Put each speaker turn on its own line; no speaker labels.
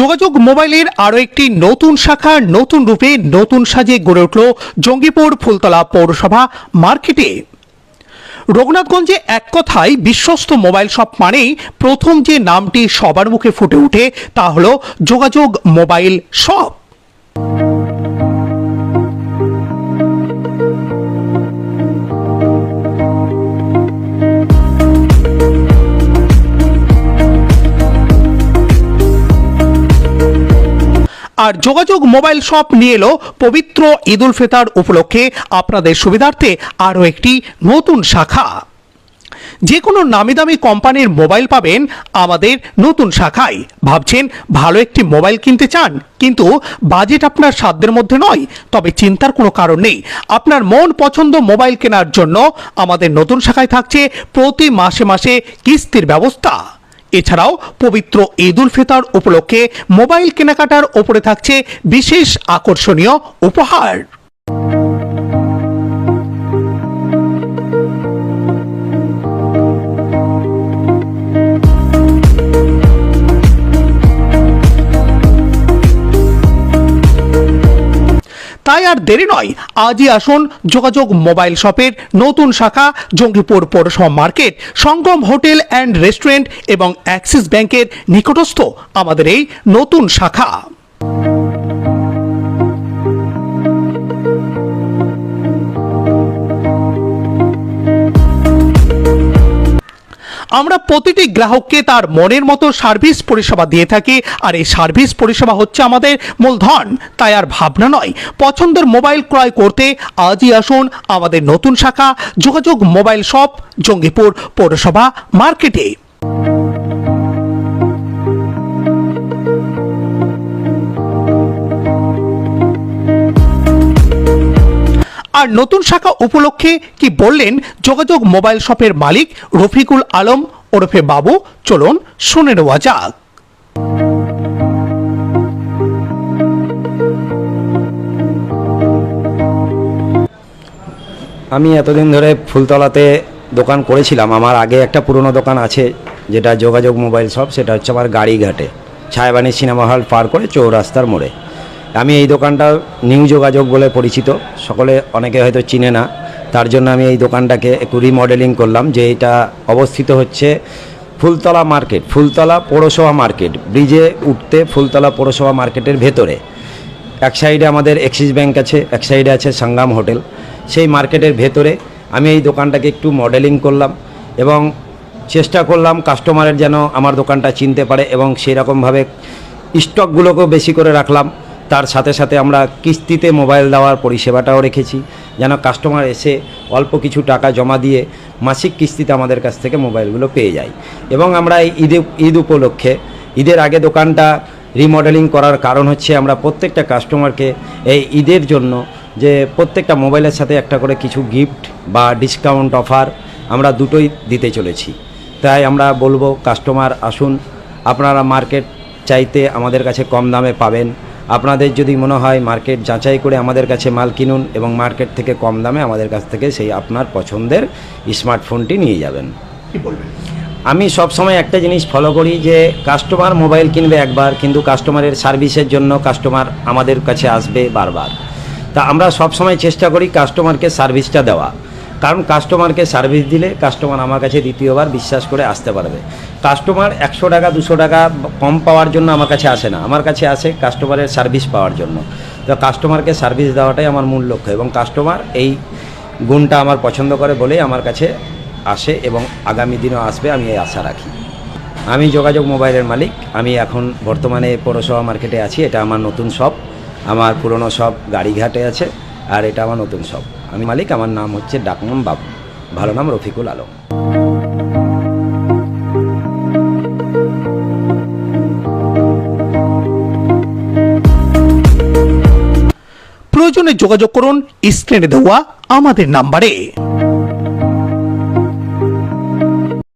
যোগাযোগ মোবাইলের আরও একটি নতুন শাখা নতুন রূপে নতুন সাজে গড়ে উঠল জঙ্গিপুর ফুলতলা পৌরসভা মার্কেটে। রঘুনাথগঞ্জে এক কথায় বিশ্বস্ত মোবাইল শপ মানেই প্রথম যে নামটি সবার মুখে ফুটে ওঠে তা হল যোগাযোগ মোবাইল শপ। আর যোগাযোগ মোবাইল শপ নিয়ে এলো পবিত্র ঈদ উল ফিতর উপলক্ষে আপনাদের সুবিধার্থে আরও একটি নতুন শাখা। যে কোনো নামি দামি কোম্পানির মোবাইল পাবেন আমাদের নতুন শাখায়। ভাবছেন ভালো একটি মোবাইল কিনতে চান, কিন্তু বাজেট আপনার সাধ্যের মধ্যে নয়, তবে চিন্তার কোনো কারণ নেই। আপনার মন পছন্দ মোবাইল কেনার জন্য আমাদের নতুন শাখায় থাকছে প্রতি মাসে মাসে কিস্তির ব্যবস্থা। এছাড়াও পবিত্র ঈদ উল ফিতর উপলক্ষে মোবাইল কেনাকাটার ওপরে থাকছে বিশেষ আকর্ষণীয় উপহার। তাই আর দেরি নয়। আজই আসুন যোগাযোগ মোবাইল শপের নতুন শাখা, জঙ্গিপুর পৌরসভা market, Sangam hotel and restaurant এবং অ্যাক্সিস ব্যাংকের নিকটস্থ আমাদের এই নতুন শাখা। আমরা প্রতিটি গ্রাহককে তার মনের মতো সার্ভিস পরিষেবা দিয়ে থাকি, আর এই সার্ভিস পরিষেবা হচ্ছে আমাদের মূলধন তাই আর ভাবনা নয়, পছন্দের মোবাইল ক্রয় করতে আজই আসুন আমাদের নতুন শাখা, যোগাযোগ মোবাইল শপ, জঙ্গিপুর পৌরসভা মার্কেটে। আর নতুন শাখা উপলক্ষে কি বললেন যোগাযোগ মোবাইল শপের মালিক রফিকুল আলম, ওরফে বাবু? চলুন শুনে নেওয়া যাক।
আমি এতদিন ধরে ফুলতলাতে দোকান করেছিলাম। আমার আগে একটা পুরনো দোকান আছে, যেটা যোগাযোগ মোবাইল শপ, সেটা হচ্ছে আমার গাড়িঘাটে, ছায়াবাণী সিনেমা হল পার করে চৌরাস্তার মোড়ে। আমি এই দোকানটা নিউ যোগাযোগ বলে পরিচিত। সকলে অনেকে হয়তো চিনে না। তার জন্য আমি এই দোকানটাকে একটু রিমডেলিং করলাম, যে এটা অবস্থিত হচ্ছে ফুলতলা মার্কেট, ফুলতলা পৌরসভা মার্কেট, ব্রিজে উঠতে ফুলতলা পৌরসভা মার্কেটের ভেতরে। এক সাইডে আমাদের এক্সিস ব্যাংক আছে, এক সাইডে আছে সাঙ্গাম হোটেল সেই মার্কেটের ভেতরে আমি এই দোকানটাকে একটু মডেলিং করলাম এবং চেষ্টা করলাম কাস্টমারের যেন আমার দোকানটা চিনতে পারে এবং সেই রকমভাবে স্টকগুলোকেও বেশি করে রাখলাম। তার সাথে সাথে আমরা কিস্তিতে মোবাইল দেওয়ার পরিষেবাটাও রেখেছি, যেন কাস্টমার এসে অল্প কিছু টাকা জমা দিয়ে মাসিক কিস্তিতে আমাদের কাছ থেকে মোবাইলগুলো পেয়ে যায়। এবং আমরা এই ঈদে, ঈদ উপলক্ষে, ঈদের আগে দোকানটা রিমডেলিং করার কারণ হচ্ছে আমরা প্রত্যেকটা কাস্টমারকে এই ঈদের জন্য যে প্রত্যেকটা মোবাইলের সাথে একটা করে কিছু গিফট বা ডিসকাউন্ট অফার আমরা দুটোই দিতে চলেছি। তাই আমরা বলব, কাস্টমার আসুন, আপনারা মার্কেট চাইতে আমাদের কাছে কম দামে পাবেন। আপনাদের যদি মনে হয় মার্কেট যাচাই করে আমাদের কাছে মাল কিনুন এবং মার্কেট থেকে কম দামে আমাদের কাছ থেকে সেই আপনার পছন্দের স্মার্টফোনটি নিয়ে যাবেন।
কি বলবেন?
আমি সব সময় একটা জিনিস ফলো করি যে কাস্টমার মোবাইল কিনবে একবার কিন্তু কাস্টমারের সার্ভিসের জন্য কাস্টমার আমাদের কাছে আসবে বারবার। তা আমরা সব সময় চেষ্টা করি কাস্টমারকে সার্ভিসটা দেওয়া। কারণ কাস্টমারকে সার্ভিস দিলে কাস্টমার আমার কাছে দ্বিতীয়বার বিশ্বাস করে আসতে পারবে। কাস্টমার একশো টাকা, দুশো টাকা কম পাওয়ার জন্য আমার কাছে আসে না। আমার কাছে আসে কাস্টমারের সার্ভিস পাওয়ার জন্য। তো কাস্টমারকে সার্ভিস দেওয়াটাই আমার মূল লক্ষ্য এবং কাস্টমার এই গুণটা আমার পছন্দ করে বলেই আমার কাছে আসে এবং আগামী দিনও আসবে, আমি এই আশা রাখি। আমি যোগাযোগ মোবাইলের মালিক। আমি এখন বর্তমানে পৌরসভা মার্কেটে আছি। এটা আমার নতুন শপ। আমার পুরনো শপ গাড়িঘাটে আছে। আর এটা আমার নতুন শপ। আমি মালিক, আমার নাম হচ্ছে ডাকনাম বাবু। ভালো নাম রফিকুল আলম।
প্রয়োজনে যোগাযোগ করুন স্ক্রিনে দেওয়া আমাদের নাম্বারে।